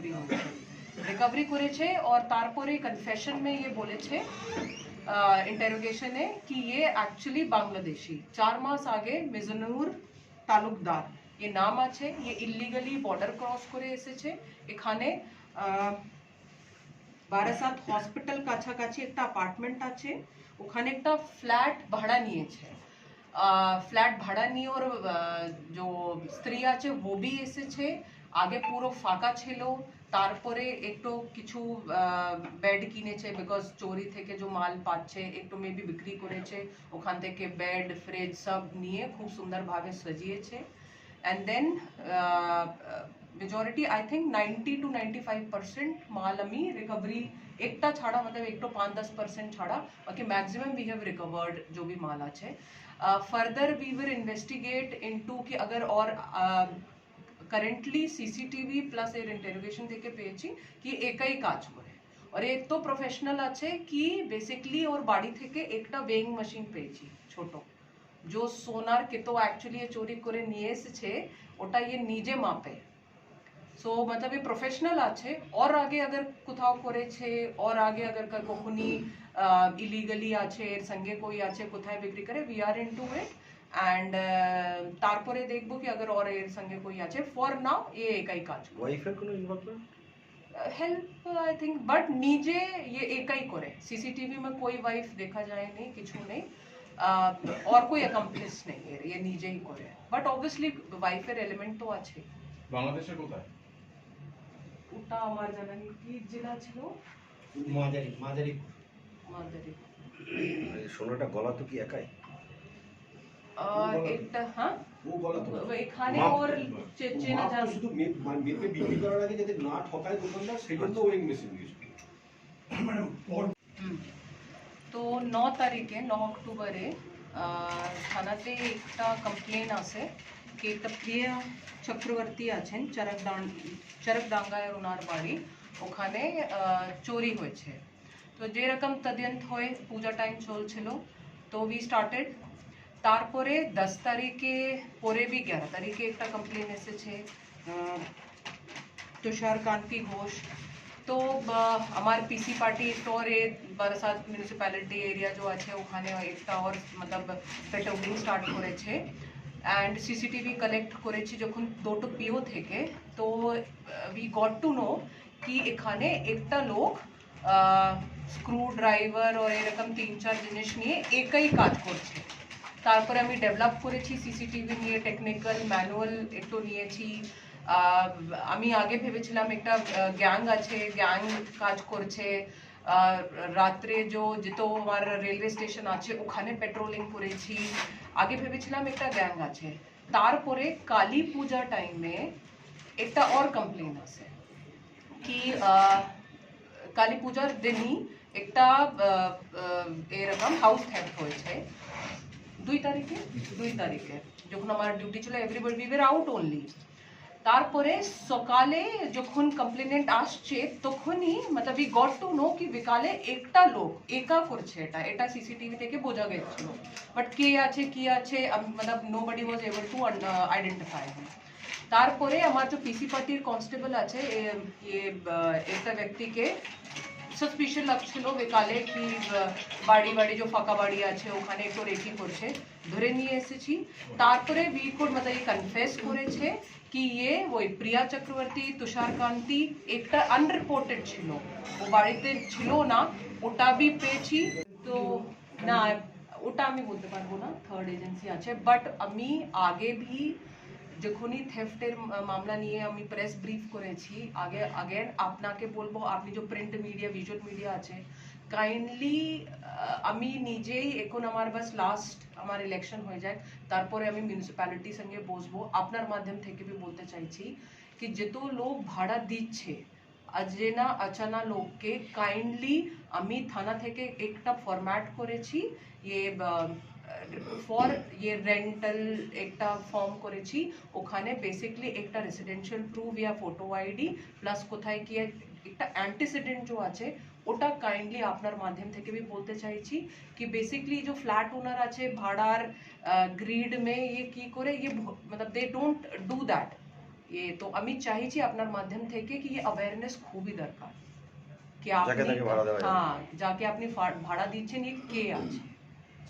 Recovery হয়েছে recovery করেছে और তারপরে কনফেশন में ये বলেছে इंटेरोगेशन कि ये एक्चुअली बांग्लादेशी चार मास आगे মিজানুর তালুকদার ये নাম আছে ये ইলিগালি বর্ডার ক্রস করে এসেছে এখানে আহ, বারাসাত হসপিটাল কাছাকাছি একটা অ্যাপার্টমেন্ট আছে ওখানে একটা ফ্ল্যাট ভাড়া নিয়েছে ফ্ল্যাট ভাড়া নিয়ে ওর আহ, যে স্ত্রী আছে ও বি এসেছে আগে পুরো ফাঁকা ছিল তারপরে একটু কিছু বেড কিনেছে বিকজ চোরি থেকে যে মাল পাচ্ছে একটু মেবি বিক্রি করেছে ওখান থেকে বেড ফ্রিজ সব নিয়ে খুব সুন্দরভাবে সাজিয়েছে and then uh, uh, majority i think 90 to 95 percent माल अमी रिकवरी एकटा छाड़ा मतलब एक तो पाँच दस परसेंट छाड़ा बाकी मैक्सिमम वी हैव रिकवर्ड जो भी माल আছে further we will investigate into कि अगर और কারেন্টলি সিসিটিভি প্লাস এর ইন্টারোগেশন থেকে পেয়েছি কি একাই কাজ করে আর এক তো প্রফেশনাল আছে কি বেসিকলি ওর বাড়ি থেকে একটা ওয়েইং মেশিন পেয়েছি ছোট जो सोनार के तो एक्चुअली ये चोरी করে নিয়ে এসেছে ওটা ইয়ে নিজে মাপে সো मतलब ये প্রফেশনাল আছে और आगे अगर কোথাও করেছে और आगे अगर क- কখনি ইলিগালি আছে এর সঙ্গে কই আছে কোথায় বিক্রি করে we are into it and তারপরে দেখবো কি अगर और এর সঙ্গে কই আছে ফর নাও এ একাই কাজ করে ওয়াইফের কোনো involvement help I think but নিজে ये একাই করে सीसीटीवी में कोई वाइफ देखा जाए नहीं কিছু নেই আহ, और कोई अकम्प्लिस नहीं है ये নিজে ही করে বাট অবভিয়াসলি ওয়াইফের এলিমেন্ট তো আছে বাংলাদেশের কোথায় ওটা আমার জানা নেই কি জেলা ছিল মাঝারি মাঝারি মালদারি সোনাটা গলা তো কি একাই আহ, একটা হ্যাঁ? তো। এখানে ওর চেনা মাপটা শুধু মে- মানে বিক্রি করার আগে যাতে না ঠকায় দোকানদার সেই জন্য মেশিন ইউজ তো ন তারিখে ন অক্টোবরে থানাতে একটা কমপ্লেন আছে কি একটা প্রিয়া চক্রবর্তী আছেন চরকদান চরকদাঙ্গায় ওনার বাড়ি। ওখানে আহ, চুরি হয়েছে। তো যেরকম তদন্ত হয়ে পূজা টাইম চলছিল তো উই স্টার্টেড তারপরে দশ তারিখে পরে বি এগারো তারিখে একটা কমপ্লেন এসেছে তুষার কান্তি ঘোষ। তো আমার পিসি পার্টি স্টোরে বারাসাত মিউনিসিপ্যালিটি এরিয়া जो আছে, ওখানে একটা ওর মতলব পেট্রোলিং স্টার্ট করেছে। অ্যান্ড সিসিটিভি কালেক্ট করেছি যখন দুটো পিও থেকে। তো উই গট টু নো কি এখানে একটা লোক স্ক্রু ড্রাইভার ও এরকম তিন চার জিনিস নিয়ে একই কাজ করছে। তারপরে আমি ডেভেলপ করেছি সিসিটিভি নিয়ে টেকনিক্যাল ম্যানুয়াল একটু নিয়েছি। আহ, আমি আগে ভেবেছিলাম একটা গ্যাং আছে গ্যাং কাজ করছে। আহ, রাত্রে যে যেহেতু আমার রেলওয়ে স্টেশন আছে ওখানে পেট্রোলিং করেছি। আগে ভেবেছিলাম একটা গ্যাং আছে। তারপরে কালী পূজা টাইমে একটা और কমপ্লেন আছে কি আহ, কালী পূজার দিনই একটা আহ, আহ, এরকম হাউস থ্যাফট হয়েছে। দুই তারিখে? দুই তারিখে। যখন আমার ডিউটি ছিল everybody we were out only তারপরে সকালে যখন কমপ্লেনেন্ট আসছে, তখনই মতলব উই গট টু নো কি বিকালে একটা লোক, একা করছে এটা। এটা সিসিটিভি থেকে বোঝা গেছিল। বাট কে আছে, কি আছে মতলব nobody was able to identify তারপরে আমার যে পিসি পার্টির কনস্টেবল আছে একটা ব্যক্তিকে সাসপিশন লাগছিল বেকালে কি বাড়ি বাড়ি যে ফাঁকা বাড়ি আছে, ওখানে একটু রেকি করছে। ধরে নিয়ে এসেছি। তারপরে উই কোড মতলব কনফেস করেছে কি ইয়ে ওই প্রিয়া চক্রবর্তী তুষার কান্তি একটা আনরিপোর্টেড ছিল। ও বাড়িতে ছিল না, ওটা বি পেয়েছি। তো না, ওটা আমি বলতে পারব না থার্ড এজেন্সি আছে। বাট আমি আগে ভি যখনই থেফটের মামলা নিয়ে আমি প্রেস ব্রিফ করেছি, আগে আগেন আপনাকে বলব, আপনি যে প্রিন্ট মিডিয়া ভিজুয়াল মিডিয়া আছে কাইন্ডলি আমি নিজেই এখন আমার বাস লাস্ট আমার ইলেকশন হয়ে যায়, তারপরে আমি মিউনিসিপ্যালিটির সঙ্গে বসবো। আপনার মাধ্যম থেকে বি বলতে চাইছি কি, যেত লোক ভাড়া দিচ্ছে অজেনা অচানা লোককে কাইন্ডলি আমি থানা থেকে একটা ফরম্যাট করেছি ইয়ে ফর ইয়ে রেন্টাল একটা ফর্ম করেছি ওখানে বেসিকলি একটা রেসিডেন্সিয়াল প্রুফ ইয়া ফটো আইডি প্লাস কোথায় কি একটা অ্যান্টিসিডেন্ট जो আছে ওটা কাইন্ডলি আপনার মাধ্যম থেকে भी বলতে চাইছি कि बेसिकली जो फ्लैट ओनर আছে ভাড়ার গ্রিড মে ये কি করে ये ভ- मतलब दे डोंट डू दैट ये तो আমি চাইছি আপনার মাধ্যম থেকে কি অ্যাওয়ারনেস খুবই দরকার কি যাকে আপনি তাকে ভাড়া দেওয়া যাবে না। হ্যাঁ যাকে আপনি ফা- ভাড়া দিচ্ছেন ये কে আছে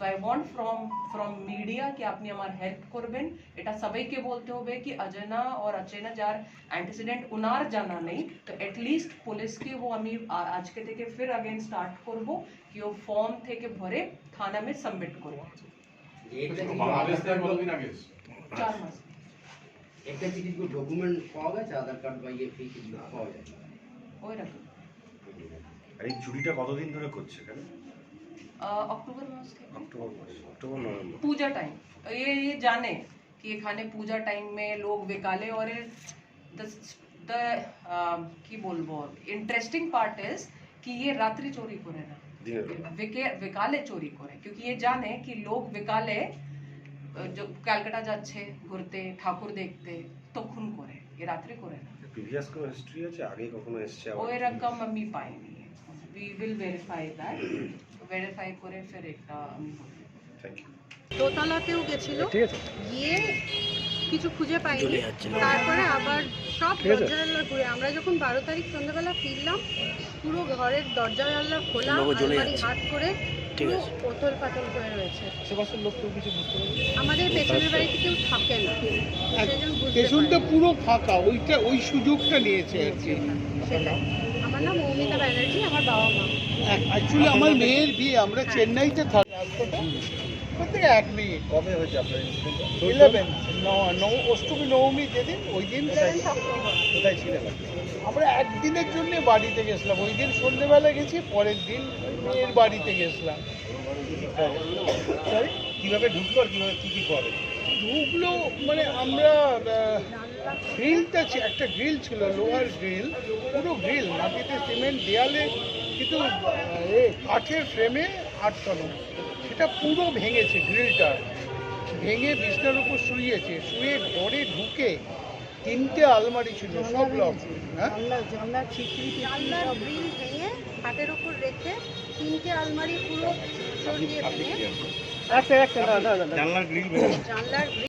so I want from from media কি আপনি আমার হেল্প করবেন এটা সবাইকে বলতে হবে কি অজানা ওর অচেনা যার অ্যান্টিসিডেন্ট উনার জানা নেই তো অ্যাটলিস্ট পুলিশকে ও আমি আজকে থেকে ফির আগেন স্টার্ট করব কি ও ফর্ম থেকে ভরে থানা মে সাবমিট করব চার মাস একটা চিঠি ডকুমেন্ট পাওয়া গেছে আধার কার্ড বা ইয়ে ফি কিছু পাওয়া যায় ওই রকম আর চুরিটা কতদিন ধরে করছে কেন অক্টোবর মাস থেকে অক্টোবর মাস অক্টোবর নভেম্বর पूजा टाइम ये ये जाने कि ये खाने पूजा टाइम में लोग विकाले और द द কি বলবো इंटरेस्टिंग पार्ट इज कि ये रात्रि चोरी करे ना দিনের বেলা विके विकाले चोरी করে क्योंकि ये जाने कि लोग विकाले जो ক্যালকাটা যাচ্ছে ঘুরতে ঠাকুর দেখতে তখন করে এ রাত্রে করে না প্রিভিয়াস কোনো হিস্ট্রি আছে আগে কখনো এসছে আবার? ওই রকম আমি পাইনি we will verify that verify করে ফির একটা আমি বলব থ্যাংক ইউ দোতলাতেও গেছিল। ঠিক আছে। গিয়ে কিছু খুঁজে পাইনি। তারপরে আবার সব দরজা জানলা ঘুরে আমরা যখন বারো তারিখ সন্ধ্যাবেলা ফিরলাম পুরো ঘরের দরজা জানলা খোলা হাত করে ওতল পাতল করে রয়েছে। আমাদের পেছনের বাড়িতে কেউ থাকে না। পুরো ফাঁকা ওইটা ওই সুযোগটা নিয়েছে আর কি। সেটাই। আমার নাম মৌমিতা ব্যানার্জি আমার বাবা মা। অ্যাকচুয়ালি আমার মেয়ের বিয়ে আমরা চেন্নাইতে থাকি প্রত্যেকে এক মিনিট কবে হয়েছে আপনার ইনসিডেন্টটা ইলেভেন অষ্টমী নবমী যেদিন ওই দিন কোথায় ছিলেন? আমরা একদিনের জন্য বাড়িতে গেছিলাম। ওই দিন সন্ধ্যেবেলা গেছি পরের দিন মেয়ের বাড়িতে গেছিলাম? কীভাবে ঢুকলো আর কীভাবে কি কি করে? ঢুকলো মানে আমরা গ্রিলটা একটা গ্রিল ছিল লোহার গ্রিল পুরো গ্রিল মাটিতে সিমেন্ট দেয়ালে কিন্তু কাঠের ফ্রেমে আটকানো সেটা পুরো ভেঙেছে গ্রিলটা ভেঙে বিছনার উপর শুয়েছে শুয়ে ঘরে ঢুকে তিনটে আলমারি ছিল সব লক। হ্যাঁ? জানলা গ্রিল ভেঙে ওপর রেখে তিনটে আলমারি পুরো সরিয়ে ভেঙে জানলার গ্রিল জানলার গ্রিল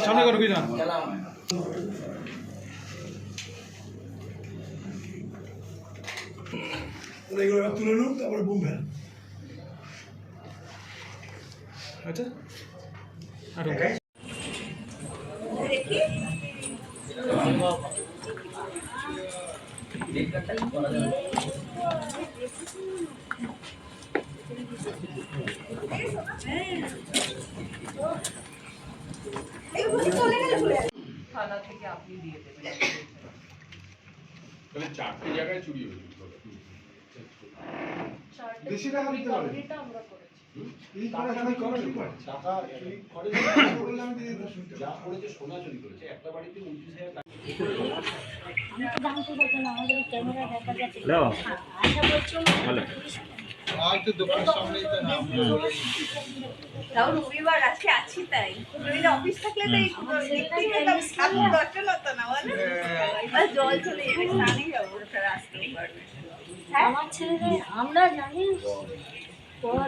সামনে করবি না থানা থেকে আপনি দিয়ে দেবেন তাহলে চারটে জায়গায় চুরি হয়েছে বেশি টাকা দিতে হবে। Recovery টা আমরা করেছি টাকা চুরি করে। যা করেছে সোনা চুরি করেছে। একটা বাড়িতে উনত্রিশ হাজার টাকা জানতে পারতো আমাদের ক্যামেরা দেখা যাচ্ছে। আশা বলছিল তাও রবিবার আজকে আছি তাই। রবিবার অফিস থাকলে তো এই দেখতেই পেতাম হতো না বলো। জল চলে যাবে স্নানেই যাব তারা পারবে আমার ছেলেদের আমরা জানি পর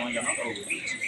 আমাকে বলো না